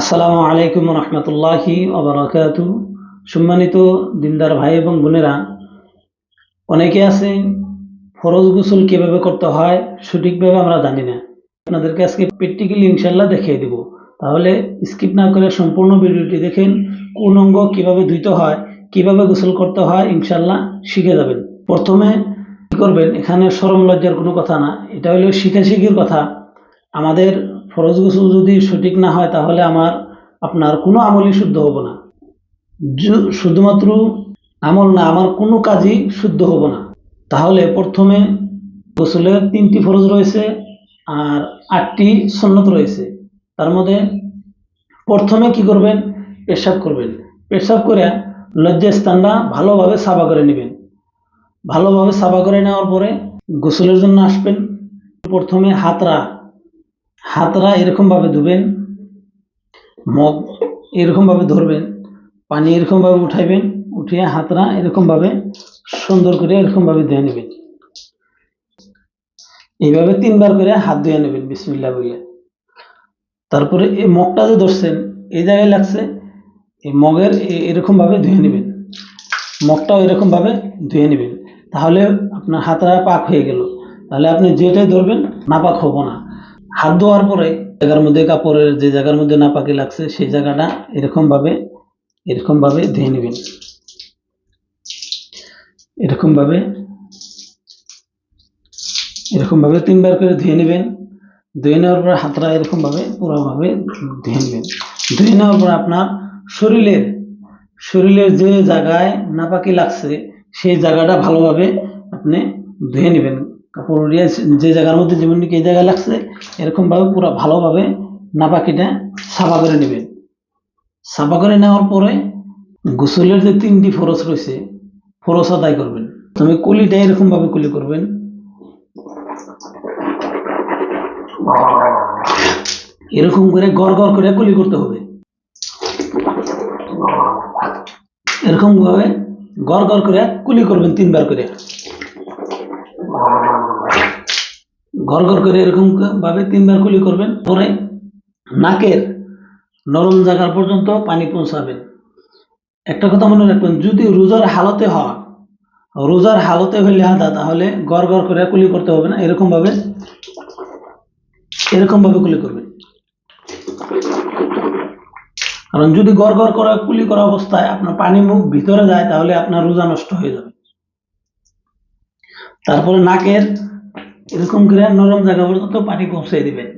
আসসালামু আলাইকুম রহমতুল্লাহি ওবরাকাত সম্মানিত দিনদার ভাই এবং বোনেরা, অনেকে আছে ফরজ গোসল কীভাবে করতে হয় সঠিকভাবে আমরা জানি না। আপনাদেরকে আজকে প্র্যাকটিক্যালি ইনশাল্লাহ দেখিয়ে দিব। তাহলে স্কিপ না করে সম্পূর্ণ ভিডিওটি দেখেন, কোন অঙ্গ কীভাবে ধুইতে হয়, কীভাবে গোসল করতে হয় ইনশাল্লাহ শিখে যাবেন। প্রথমে কি করবেন? এখানে সরম লজ্জার কোনো কথা না, এটা হলো শিখাশিখির কথা। আমাদের ফরজ গোসল যদি সঠিক না হয়, তাহলে আমার, আপনার কোনো আমলই শুদ্ধ হব না। শুধুমাত্র আমল না, আমার কোনো কাজই শুদ্ধ হব না। তাহলে প্রথমে গোসলের তিনটি ফরজ রয়েছে আর আটটি সন্নত রয়েছে। তার মধ্যে প্রথমে কি করবেন? পেশাব করবেন। পেশাব করে লজ্জা স্থানটা ভালোভাবে সাফা করে নেবেন। ভালোভাবে সাফা করে নেওয়ার পরে গোসলের জন্য আসবেন। প্রথমে হাতরা হাতরা এরকমভাবে ধুবেন, মগ এরকমভাবে ধরবেন, পানি এরকমভাবে উঠাইবেন, উঠিয়ে হাতরা এরকমভাবে সুন্দর করে এরকমভাবে ধুয়ে নেবেন। এইভাবে তিনবার করে হাত ধুয়ে নেবেন বিসমিল্লা বলে তারপরে এই মগটা যে ধরছেন, এই জায়গায় লাগছে, এই মগের এরকমভাবে ধুয়ে নেবেন। মগটাও এরকমভাবে ধুয়ে নেবেন। তাহলে আপনার হাতরা পাক হয়ে গেল। তাহলে আপনি যেটাই ধরবেন, নাপাক হব না। হাত ধোয়ার পরে জায়গার মধ্যে কাপড়ের যে জায়গার মধ্যে নাপাকি লাগছে, সেই জায়গাটা এরকমভাবে এরকমভাবে ধুয়ে নেবেন। এরকমভাবে এরকমভাবে তিনবার করে ধুয়ে নেবেন। ধুয়ে নেওয়ার পর হাতটা এরকমভাবে, পুরোভাবে ধুয়ে নেবেন। ধুয়ে নেওয়ার পর আপনার শরীরের শরীরের যে জায়গায় নাপাকি লাগছে, সেই জায়গাটা ভালোভাবে আপনি ধুয়ে নেবেন। কাপড় উড়িয়ে যে জায়গার মধ্যে যেমন কি এই জায়গায় লাগছে, এরকমভাবে পুরো ভালোভাবে নাপাকিটা সাফা করে নেবেন সাফা করে নেওয়ার পরে গোসলের যে তিনটি ফরস রয়েছে, ফরস আদায় করবেন। তুমি কুলিটা এরকমভাবে কুলি করবেন। এরকম করে গড় গড় করে কুলি করতে হবে। এরকম ভাবে গড় গড় করে কুলি করবেন তিনবার করে। ঘর ঘর করে এরকম ভাবে তিনবার কুলি করবেন, পরে নাকের নরম জায়গা পর্যন্ত পানি পৌঁছাবেন একটা কথা মনে রাখবেন, যদি রোজার হালতে হয়, রোজার হালতে হইলে হাদা তাহলে গড় গড় করে কুলি করতে হবে না, এরকম ভাবে এরকম ভাবে কুলি করবেন। কারণ যদি গড় গড় করে কুলি করা অবস্থায় আপনার পানি মুখ ভিতরে যায়, তাহলে আপনার রোজা নষ্ট হয়ে যাবে। তারপরে নাকের এরকম করে নরম জায়গা পর্যন্ত পানি পৌঁছে দিবেন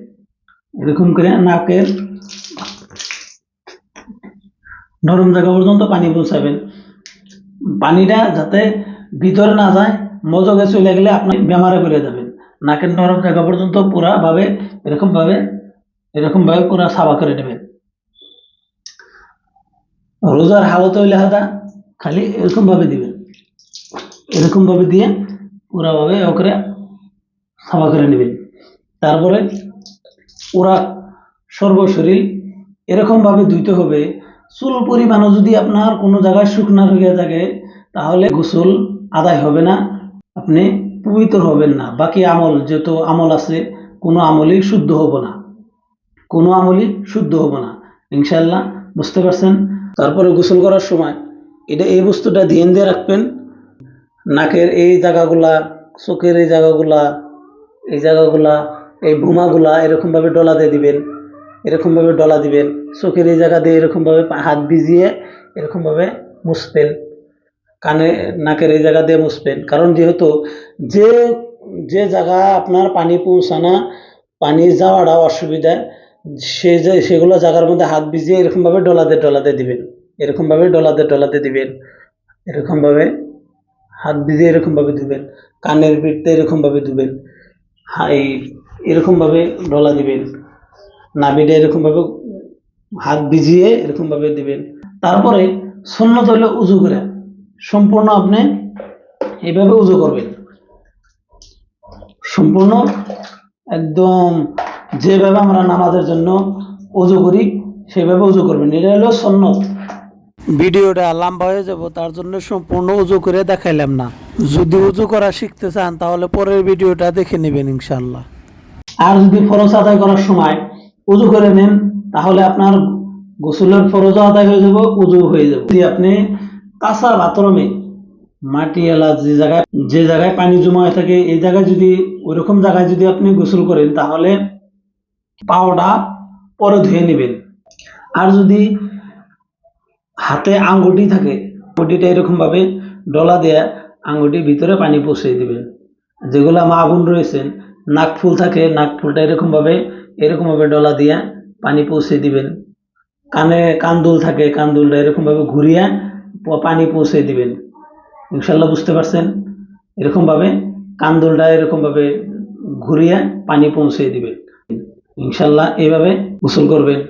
এরকম করে নাকের নরম জায়গা পর্যন্ত পানি পৌঁছাবেন পানিটা যাতে ভিতরে না যায় মজকে চলে গেলে আপনি বেমারে করে যাবেন। নাকের নরম জায়গা পর্যন্ত পুরা ভাবে এরকম ভাবে এরকম ভাবে পুরা সাবা করে নেবেন রোজার হালত হইলে হাদা খালি এরকম ভাবে দিবেন। এরকম ভাবে দিয়ে পুরা ভাবে ওকরে সাফা করে নেবেন তারপরে ওরা সর্বশরীর এরকম ভাবে ধুইতে হবে। চুল পরিমাণও যদি আপনার কোনো জায়গায় শুকনা হয়ে থাকে, তাহলে গোসল আদায় হবে না। আপনি পবিত্র হবেন না। বাকি আমল, যত আমল আছে, কোনো আমলই শুদ্ধ হব না। কোনো আমলই শুদ্ধ হব না। ইনশাল্লাহ বুঝতে পারছেন? তারপরে গোসল করার সময় এটা এই বস্তুটা ধ্যান দিয়ে রাখবেন। নাকের এই জায়গাগুলা, চোখের এই জায়গাগুলা এই জায়গাগুলা, এই ভুমাগুলা এরকমভাবে ডলা দিয়ে দিবেন, এরকমভাবে ডলা দিবেন, চোখের এই জায়গা দিয়ে এরকমভাবে হাত ভিজিয়ে এরকমভাবে মুছবেন, কানে, নাকের এই জায়গা দিয়ে মুছবেন। কারণ যেহেতু যে যে জায়গা আপনার পানি পৌঁছানা, পানি যাওয়াটা অসুবিধা, সে যে, সেগুলো জায়গার মধ্যে হাত ভিজিয়ে এরকমভাবে ডলাতে ডলাতে দিবেন। এরকমভাবে ডলাতে ডলাতে দিবেন। এরকমভাবে হাত ভিজিয়ে এরকমভাবে দিবেন কানের পিঠতে এরকমভাবে দিবেন হাই, এরকমভাবে ডলা দিবেন, নাভিটা এরকমভাবে হাত ভিজিয়ে এরকমভাবে দিবেন। তারপরে সুন্নত হলে উজু করে, সম্পূর্ণ আপনি এইভাবে উজু করবেন। সম্পূর্ণ একদম যেভাবে আমরা নামাজের জন্য উজু করি, সেভাবে উজু করবেন। এটা হলো সন্ন্যত ভিডিওটা লম্বা হয়ে যাব, তার জন্য সম্পূর্ণ উজু করে দেখাইলাম না। যদি উজু করা শিখতে চান, তাহলে পরের ভিডিওটা দেখে নেবেন ইনশাল্লাহ আর যদি ফরজ আদায় করার সময় উজু করে নেন, তাহলে আপনার গোসলের ফরজ আদায় হয়ে যাব, উজু হয়ে যাব। যদি আপনি কাঁচা বাথরুমে মাটি এলা যে জায়গায় যে জায়গায় পানি জমা হয়ে থাকে, এই জায়গায় যদি ওইরকম জায়গায় যদি আপনি গোসল করেন, তাহলে পাওটা পরে ধুয়ে নেবেন। আর যদি হাতে আঙ্গুটি থাকে, আঙ্গুটিটা এরকমভাবে ডলা দেয়া আঙ্গুটির ভিতরে পানি পৌঁছে দিবেন যেগুলো মা বোন রয়েছেন, নাক ফুল থাকে, নাক ফুলটা এরকম ভাবে এরকম ভাবে ডলা দিয়া পানি পৌঁছে দিবেন। কানে কান্দুল থাকে, কান্দুলটা এরকম ভাবে ঘুরিয়ে পানি পৌঁছে দিবেন। ইনশাল্লাহ বুঝতে পারছেন? এরকমভাবে কান্দুলটা এরকম ভাবে ঘুরিয়ে পানি পৌঁছে দিবেন। ইনশাল্লাহ এইভাবে গোসল করবেন।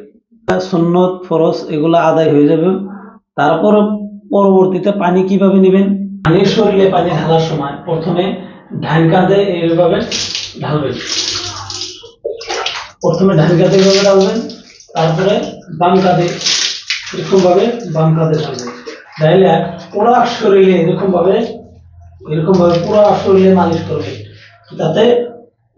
সুন্নত, ফরজ, এগুলো আদায় হয়ে যাবে। তারপর পরবর্তীতে পানি কীভাবে নেবেন? পানি শরীরে পানি ঢালার সময় প্রথমে ধান কাঁধে এইভাবে ঢালবেন। প্রথমে ধান কাঁধে এইভাবে ঢালবেন, তারপরে বাম কাঁধে এরকম ভাবে বাম কাঁধে ঢালবেন। তাহলে পুরা শরীরে এরকম ভাবে এরকম ভাবে পুরা শরীরে মালিশ করবে, যাতে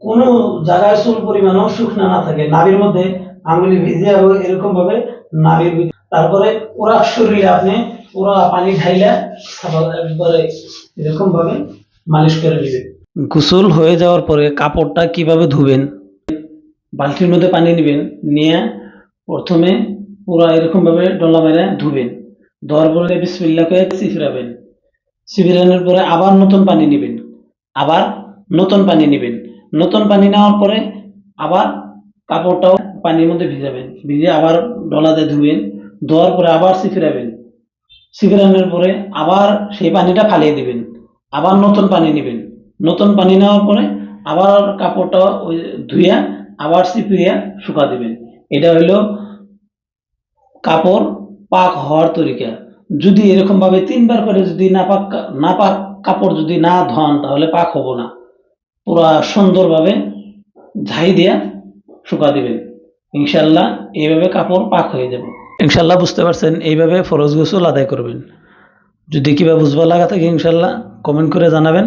কোনো জায়গায় চুল পরিমাণও শুকনা না থাকে, নাভির মধ্যে আঙ্গুলি ভিজে এরকম ভাবে নাভির তারপরে পুরা শরীরে আপনি পুরা পানি ঢাইলা একবারে এরকম ভাবে মালিশ করে নেবেন। গোসল হয়ে যাওয়ার পরে কাপড়টা কীভাবে ধুবেন? বালতির মধ্যে পানি নেবেন, নিয়ে প্রথমে পুরা এরকম ভাবে ডলা মেরে ধুবেন। ধোয়ার পরে বিসমিল্লাকে চিফরাবেন চিফরানোর পরে আবার নতুন পানি নেবেন। আবার নতুন পানি নেবেন। নতুন পানি নেওয়ার পরে আবার কাপড়টাও পানির মধ্যে ভিজাবেন। ভিজে আবার ডলাতে ধুবেন ধোয়ার পরে আবার চিফরাবেন সিফিরানোর পরে আবার সেই পানিটা ফালিয়ে দিবেন। আবার নতুন পানি নেবেন। নতুন পানি নেওয়ার পরে আবার কাপড়টা ওই ধুইয়া আবার চিপিয়া শুকা দিবেন। এটা হইল কাপড় পাক হওয়ার তরিকা। যদি এরকমভাবে তিনবার করে যদি না পাক না পাক কাপড় যদি না ধন তাহলে পাক হব না। পুরা সুন্দরভাবে ঝাই দিয়া শুকা দিবেন। ইনশাল্লাহ এইভাবে কাপড় পাক হয়ে যাবে। ইনশাল্লাহ বুঝতে পারছেন, এইভাবে ফরজ গোসল আদায় করবেন। যদি কিবা বুঝবার লাগা থাকে ইনশাল্লাহ কমেন্ট করে জানাবেন।